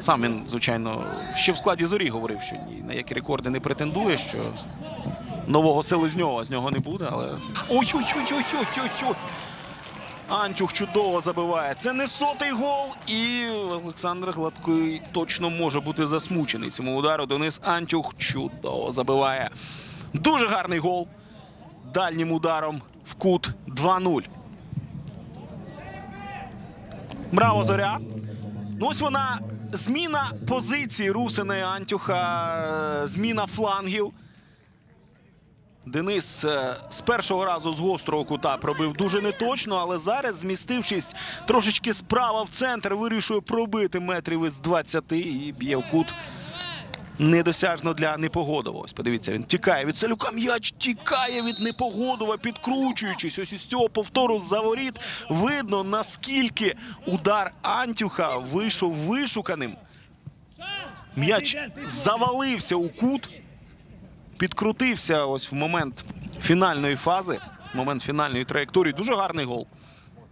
Сам він, звичайно, ще в складі зорі говорив, що ні на які рекорди не претендує, що нового селезньова з нього не буде, але. Антюх чудово забиває. Це не сотий гол. І Олександр Гладкий точно може бути засмучений цьому удару. Денис Антюх чудово забиває. Дуже гарний гол. Дальнім ударом в кут 2-0. Браво, зоря. Ну ось вона зміна позиції Русина і Антюха, е, зміна флангів. Денис е, з першого разу з гострого кута пробив дуже неточно, але зараз, змістившись трошечки справа в центр, вирішує пробити метрів із 20 і б'є в кут. Недосяжно для Непогодова. Ось подивіться, він тікає від Салюка. М'яч тікає від Непогодова, підкручуючись. Ось із цього повтору з-за воріт видно, наскільки удар Антюха вийшов вишуканим. М'яч завалився у кут, підкрутився ось в момент фінальної фази, момент фінальної траєкторії. Дуже гарний гол.